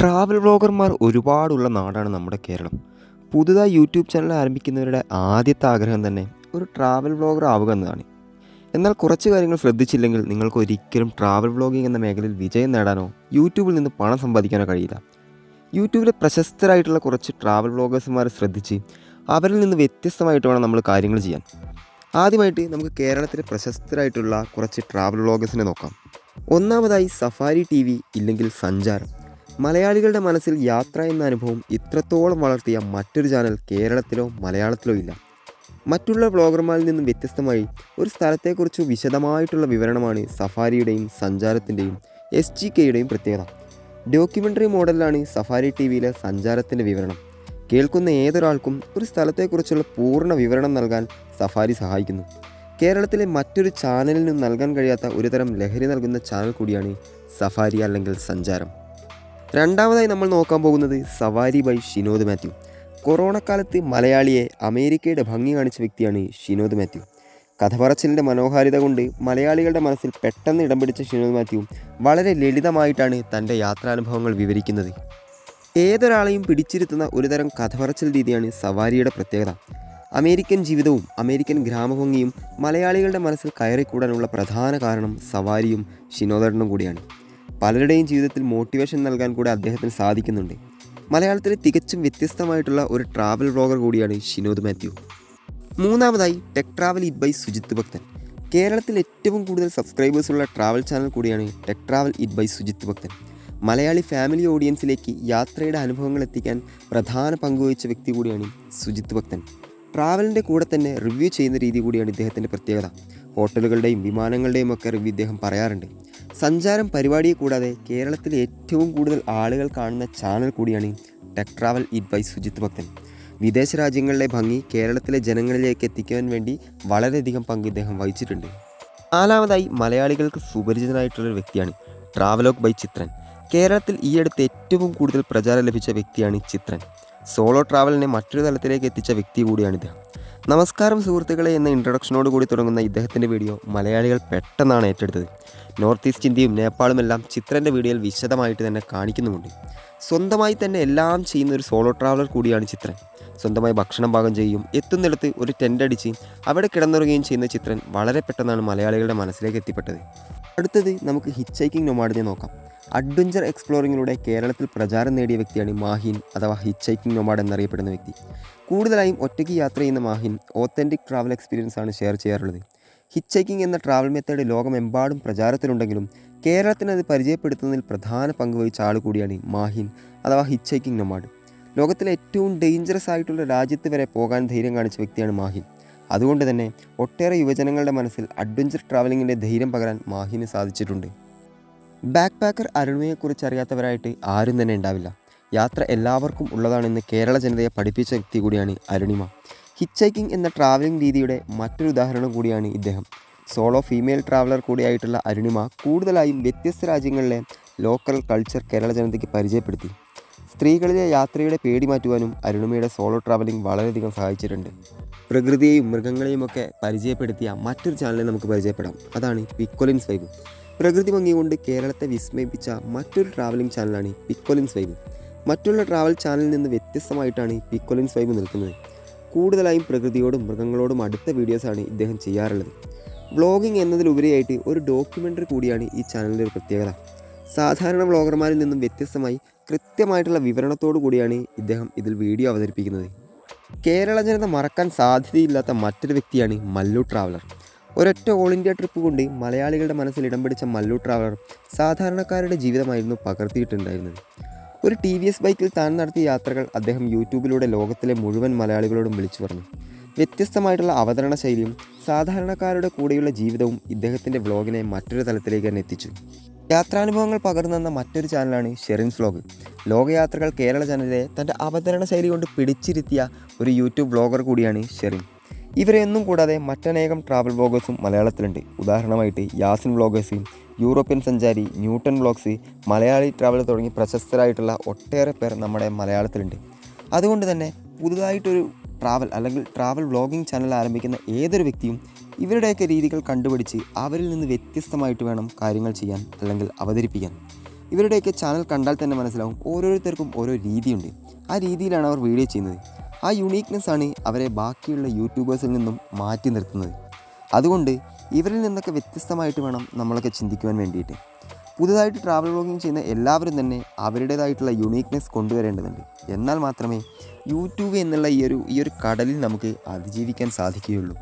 Travel വ്ളോഗർമാർ ഒരുപാടുള്ള നാടാണ് നമ്മുടെ കേരളം. പുതുതായി യൂട്യൂബ് ചാനൽ ആരംഭിക്കുന്നവരുടെ ആദ്യത്തെ ആഗ്രഹം തന്നെ ഒരു ട്രാവൽ വ്ളോഗർ ആവുക എന്നതാണ്. എന്നാൽ കുറച്ച് കാര്യങ്ങൾ ശ്രദ്ധിച്ചില്ലെങ്കിൽ നിങ്ങൾക്ക് ഒരിക്കലും ട്രാവൽ വ്ളോഗിംഗ് എന്ന മേഖലയിൽ വിജയം നേടാനോ യൂട്യൂബിൽ നിന്ന് പണം സമ്പാദിക്കാനോ കഴിയില്ല. യൂട്യൂബിലെ പ്രശസ്തരായിട്ടുള്ള കുറച്ച് ട്രാവൽ വ്ളോഗേഴ്സുമാരെ ശ്രദ്ധിച്ച് അവരിൽ നിന്ന് വ്യത്യസ്തമായിട്ട് വേണം നമ്മൾ കാര്യങ്ങൾ ചെയ്യാൻ. ആദ്യമായിട്ട് നമുക്ക് കേരളത്തിലെ പ്രശസ്തരായിട്ടുള്ള കുറച്ച് ട്രാവൽ വ്ളോഗേഴ്സിനെ നോക്കാം. ഒന്നാമതായി സഫാരി ടി വി ഇല്ലെങ്കിൽ സഞ്ചാരം. മലയാളികളുടെ മനസ്സിൽ യാത്ര എന്ന അനുഭവം ഇത്രത്തോളം വളർത്തിയ മറ്റൊരു ചാനൽ കേരളത്തിലോ മലയാളത്തിലോ ഇല്ല. മറ്റുള്ള വ്ളോഗർമാരിൽ നിന്നും വ്യത്യസ്തമായി ഒരു സ്ഥലത്തെക്കുറിച്ച് വിശദമായിട്ടുള്ള വിവരണമാണ് സഫാരിയുടെയും സഞ്ചാരത്തിന്റെയും എസ് ജി കെയുടെയും പ്രത്യേകത. ഡോക്യുമെന്ററി മോഡലിലാണ് സഫാരി ടി വിയിലെ സഞ്ചാരത്തിന്റെ വിവരണം. കേൾക്കുന്ന ഏതൊരാൾക്കും ഒരു സ്ഥലത്തെക്കുറിച്ചുള്ള പൂർണ വിവരണം നൽകാൻ സഫാരി സഹായിക്കുന്നു. കേരളത്തിലെ മറ്റൊരു ചാനലിനും നൽകാൻ കഴിയാത്ത ഒരുതരം ലഹരി നൽകുന്ന ചാനൽ കൂടിയാണ് സഫാരി അല്ലെങ്കിൽ സഞ്ചാരം. രണ്ടാമതായി നമ്മൾ നോക്കാൻ പോകുന്നത് സവാരി ബൈ ഷിനോദ് മാത്യു. കൊറോണ കാലത്ത് മലയാളിയെ അമേരിക്കയുടെ ഭംഗി കാണിച്ച വ്യക്തിയാണ് ഷിനോദ് മാത്യു. കഥ പറച്ചിലിന്റെ മനോഹാരിത കൊണ്ട് മലയാളികളുടെ മനസ്സിൽ പെട്ടെന്ന് ഇടം പിടിച്ച ഷിനോദ് മാത്യു വളരെ ലളിതമായിട്ടാണ് തന്റെ യാത്രാനുഭവങ്ങൾ വിവരിക്കുന്നത്. ഏതൊരാളെയും പിടിച്ചിരുത്തുന്ന ഒരുതരം കഥ പറച്ചിൽ രീതിയാണ് സവാരിയുടെ പ്രത്യേകത. അമേരിക്കൻ ജീവിതവും അമേരിക്കൻ ഗ്രാമഭംഗിയും മലയാളികളുടെ മനസ്സിൽ കയറിക്കൂടാനുള്ള പ്രധാന കാരണം സവാരിയും ഷിനോദരനും കൂടിയാണ്. പലരുടെയും ജീവിതത്തിൽ മോട്ടിവേഷൻ നൽകാൻ കൂടെ അദ്ദേഹത്തിന് സാധിക്കുന്നുണ്ട്. മലയാളത്തിൽ തികച്ചും വ്യത്യസ്തമായിട്ടുള്ള ഒരു ട്രാവൽ വ്ളോഗർ കൂടിയാണ് ഷിനോദ് മാത്യു. മൂന്നാമതായി tech travel eat by Sujith Bhakthan. കേരളത്തിൽ ഏറ്റവും കൂടുതൽ സബ്സ്ക്രൈബേഴ്സ് ഉള്ള ട്രാവൽ ചാനൽ കൂടിയാണ് tech travel eat by Sujith Bhakthan. Malayali family ഓഡിയൻസിലേക്ക് യാത്രയുടെ അനുഭവങ്ങൾ എത്തിക്കാൻ പ്രധാന പങ്കുവഹിച്ച വ്യക്തി കൂടിയാണ് സുജിത്ത് ഭക്തൻ. ട്രാവലിന്റെ കൂടെ തന്നെ റിവ്യൂ ചെയ്യുന്ന രീതി കൂടിയാണ് ഇദ്ദേഹത്തിന്റെ പ്രത്യേകത. ഹോട്ടലുകളുടെയും വിമാനങ്ങളുടെയും ഒക്കെ റിവ്യൂ ഇദ്ദേഹം പറയാറുണ്ട്. സഞ്ചാരം പരിപാടിയെ കൂടാതെ കേരളത്തിൽ ഏറ്റവും കൂടുതൽ ആളുകൾ കാണുന്ന ചാനൽ കൂടിയാണ് tech travel eat by Sujith Bhakthan. വിദേശ രാജ്യങ്ങളിലെ ഭംഗി കേരളത്തിലെ ജനങ്ങളിലേക്ക് എത്തിക്കാൻ വേണ്ടി വളരെയധികം പങ്ക് ഇദ്ദേഹം വഹിച്ചിട്ടുണ്ട്. നാലാമതായി മലയാളികൾക്ക് സുപരിചിതനായിട്ടുള്ളൊരു വ്യക്തിയാണ് ട്രാവലോഗ് ബൈ ചിത്രൻ. കേരളത്തിൽ ഈയടുത്ത് ഏറ്റവും കൂടുതൽ പ്രചാരം ലഭിച്ച വ്യക്തിയാണ് ചിത്രൻ. സോളോ ട്രാവലിനെ മറ്റൊരു തലത്തിലേക്ക് എത്തിച്ച വ്യക്തി കൂടിയാണ് ഇദ്ദേഹം നമസ്കാരം സുഹൃത്തുക്കളെ എന്ന ഇൻട്രൊഡക്ഷനോട് കൂടി തുടങ്ങുന്ന ഇദ്ദേഹത്തിന്റെ വീഡിയോ മലയാളികൾ പെട്ടെന്നാണ് ഏറ്റെടുത്തത്. നോർത്ത് ഈസ്റ്റ് ഇന്ത്യയും നേപ്പാളും എല്ലാം ചിത്രന്റെ വീഡിയോയിൽ വിശദമായിട്ട് തന്നെ കാണിക്കുന്നുമുണ്ട്. സ്വന്തമായി തന്നെ എല്ലാം ചെയ്യുന്ന ഒരു സോളോ ട്രാവലർ കൂടിയാണ് ചിത്രൻ. സ്വന്തമായി ഭക്ഷണം പാകം ചെയ്യും എത്തുന്നിടത്ത് ഒരു ടെന്റ് അടിച്ച് അവിടെ കിടന്നുറങ്ങുകയും ചെയ്യുന്ന ചിത്രൻ വളരെ പെട്ടെന്നാണ് മലയാളികളുടെ മനസ്സിലേക്ക് എത്തിപ്പെട്ടത്. അടുത്തത് നമുക്ക് ഹിച്ച് ഹൈക്കിംഗ് നൊമാഡിനെ നോക്കാം. അഡ്വഞ്ചർ എക്സ്പ്ലോറിങ്ങിലൂടെ കേരളത്തിൽ പ്രചാരം നേടിയ വ്യക്തിയാണ് മാഹിൻ അഥവാ ഹിച്ച് ഹൈക്കിംഗ് നൊമാഡ് എന്നറിയപ്പെടുന്ന വ്യക്തി. കൂടുതലായും ഒറ്റയ്ക്ക് യാത്ര ചെയ്യുന്ന മാഹിൻ ഓത്തന്റിക് ട്രാവൽ എക്സ്പീരിയൻസ് ആണ് ഷെയർ ചെയ്യാറുള്ളത്. ഹിച്ച് ഹൈക്കിംഗ് എന്ന ട്രാവൽ മെത്തേഡ് ലോകമെമ്പാടും പ്രചാരത്തിലുണ്ടെങ്കിലും കേരളത്തിന് അത് പരിചയപ്പെടുത്തുന്നതിൽ പ്രധാന പങ്ക് വഹിച്ച ആൾ കൂടിയാണ് മാഹിൻ അഥവാ ഹിച്ച് ഹൈക്കിംഗ് നൊമാഡ് ലോകത്തിലെ ഏറ്റവും ഡേഞ്ചറസ് ആയിട്ടുള്ള രാജ്യത്ത് വരെ പോകാൻ ധൈര്യം കാണിച്ച വ്യക്തിയാണ് മാഹിൻ. അതുകൊണ്ട് തന്നെ ഒട്ടേറെ യുവജനങ്ങളുടെ മനസ്സിൽ അഡ്വഞ്ചർ ട്രാവലിങ്ങിന്റെ ധൈര്യം പകരാൻ മാഹിന് സാധിച്ചിട്ടുണ്ട്. ബാക്ക് പാക്കർ അരുണിയെക്കുറിച്ച് അറിയാത്തവരായിട്ട് ആരും തന്നെ ഉണ്ടാവില്ല. യാത്ര എല്ലാവർക്കും ഉള്ളതാണെന്ന് കേരള ജനതയെ പഠിപ്പിച്ച വ്യക്തി കൂടിയാണ് അരുണിമ. ഹിച്ച് ഹൈക്കിംഗ് എന്ന ട്രാവലിംഗ് രീതിയുടെ മറ്റൊരു ഉദാഹരണം കൂടിയാണ് ഇദ്ദേഹം. സോളോ ഫീമെയിൽ ട്രാവലർ കൂടിയായിട്ടുള്ള അരുണിമ കൂടുതലായും വ്യത്യസ്ത രാജ്യങ്ങളിലെ ലോക്കൽ കൾച്ചർ കേരള ജനതയ്ക്ക് പരിചയപ്പെടുത്തി. സ്ത്രീകളിലെ യാത്രയുടെ പേടി മാറ്റുവാനും അരുണിമയുടെ സോളോ ട്രാവലിംഗ് വളരെയധികം സഹായിച്ചിട്ടുണ്ട്. പ്രകൃതിയെയും മൃഗങ്ങളെയും ഒക്കെ പരിചയപ്പെടുത്തിയ മറ്റൊരു ചാനലിനെ നമുക്ക് പരിചയപ്പെടാം. അതാണ് പിക്കൊലിൻസ് വൈബ് പ്രകൃതി ഭംഗി കൊണ്ട് കേരളത്തെ വിസ്മയിപ്പിച്ച മറ്റൊരു ട്രാവലിംഗ് ചാനലാണ് പിക്കൊലിൻസ് വൈബ് മറ്റുള്ള ട്രാവൽ ചാനലിൽ നിന്ന് വ്യത്യസ്തമായിട്ടാണ് പിക്കൊലിൻസ് വൈബ് നിൽക്കുന്നത്. കൂടുതലായും പ്രകൃതിയോടും മൃഗങ്ങളോടും അടുത്ത വീഡിയോസാണ് ഇദ്ദേഹം ചെയ്യാറുള്ളത്. വ്ളോഗിംഗ് എന്നതിലുപരിയായിട്ട് ഒരു ഡോക്യുമെന്ററി കൂടിയാണ് ഈ ചാനലിന്റെ ഒരു പ്രത്യേകത. സാധാരണ വ്ളോഗർമാരിൽ നിന്നും വ്യത്യസ്തമായി കൃത്യമായിട്ടുള്ള വിവരണത്തോടു കൂടിയാണ് ഇദ്ദേഹം ഇതിൽ വീഡിയോ അവതരിപ്പിക്കുന്നത്. കേരള ജനത മറക്കാൻ സാധ്യതയില്ലാത്ത മറ്റൊരു വ്യക്തിയാണ് മല്ലു ട്രാവലർ ഒരൊറ്റ ഓൾ ഇന്ത്യ ട്രിപ്പ് കൊണ്ട് മലയാളികളുടെ മനസ്സിൽ ഇടം പിടിച്ച മല്ലു ട്രാവലർ സാധാരണക്കാരുടെ ജീവിതമായിരുന്നു പകർത്തിയിട്ടുണ്ടായിരുന്നത്. ഒരു ടി വി എസ് ബൈക്കിൽ താൻ നടത്തിയ യാത്രകൾ അദ്ദേഹം യൂട്യൂബിലൂടെ ലോകത്തിലെ മുഴുവൻ മലയാളികളോടും വിളിച്ചു പറഞ്ഞു. വ്യത്യസ്തമായിട്ടുള്ള അവതരണ ശൈലിയും സാധാരണക്കാരുടെ കൂടെയുള്ള ജീവിതവും ഇദ്ദേഹത്തിന്റെ വ്ളോഗിനെ മറ്റൊരു തലത്തിലേക്ക് തന്നെ എത്തിച്ചു. യാത്രാനുഭവങ്ങൾ പകർന്നു തന്ന മറ്റൊരു ചാനലാണ് ഷെറിൻസ് വ്ളോഗ്. ലോകയാത്രകൾ കേരള ജനതയെ തന്റെ അവതരണ ശൈലി കൊണ്ട് പിടിച്ചിരുത്തിയ ഒരു യൂട്യൂബ് വ്ളോഗർ കൂടിയാണ് ഷെറിൻ. ഇവരെയൊന്നും കൂടാതെ മറ്റനേകം ട്രാവൽ വ്ളോഗേഴ്സും മലയാളത്തിലുണ്ട്. ഉദാഹരണമായിട്ട് യാസിൻ വ്ളോഗേഴ്സ് യൂറോപ്യൻ സഞ്ചാരി ന്യൂട്ടൺ വ്ളോഗ്സ് മലയാളി ട്രാവൽ തുടങ്ങി പ്രശസ്തരായിട്ടുള്ള ഒട്ടേറെ പേർ നമ്മുടെ മലയാളത്തിലുണ്ട്. അതുകൊണ്ട് തന്നെ പുതുതായിട്ടൊരു ട്രാവൽ അല്ലെങ്കിൽ ട്രാവൽ വ്ളോഗിംഗ് ചാനൽ ആരംഭിക്കുന്ന ഏതൊരു വ്യക്തിയും ഇവരുടെയൊക്കെ രീതികൾ കണ്ടുപിടിച്ച് അവരിൽ നിന്ന് വ്യത്യസ്തമായിട്ട് വേണം കാര്യങ്ങൾ ചെയ്യാൻ അല്ലെങ്കിൽ അവതരിപ്പിക്കാൻ. ഇവരുടെയൊക്കെ ചാനൽ കണ്ടാൽ തന്നെ മനസ്സിലാവും ഓരോരുത്തർക്കും ഓരോ രീതിയുണ്ട്. ആ രീതിയിലാണ് അവർ വീഡിയോ ചെയ്യുന്നത്. ആ യുണീക്നെസ് ആണ് അവരെ ബാക്കിയുള്ള യൂട്യൂബേഴ്സിൽ നിന്നും മാറ്റി നിർത്തുന്നത്. അതുകൊണ്ട് ഇവരിൽ നിന്നൊക്കെ വ്യത്യസ്തമായിട്ട് വേണം നമ്മളൊക്കെ ചിന്തിക്കുവാൻ വേണ്ടിയിട്ട്. പുതുതായിട്ട് ട്രാവൽ വ്ളോഗിങ് ചെയ്യുന്ന എല്ലാവരും തന്നെ അവരുടേതായിട്ടുള്ള യുണീക്നെസ് കൊണ്ടുവരേണ്ടതുണ്ട്. എന്നാൽ മാത്രമേ യൂട്യൂബ് എന്നുള്ള ഈ ഒരു ഈ ഒരു കടലിൽ നമുക്ക് അതിജീവിക്കാൻ സാധിക്കുകയുള്ളൂ.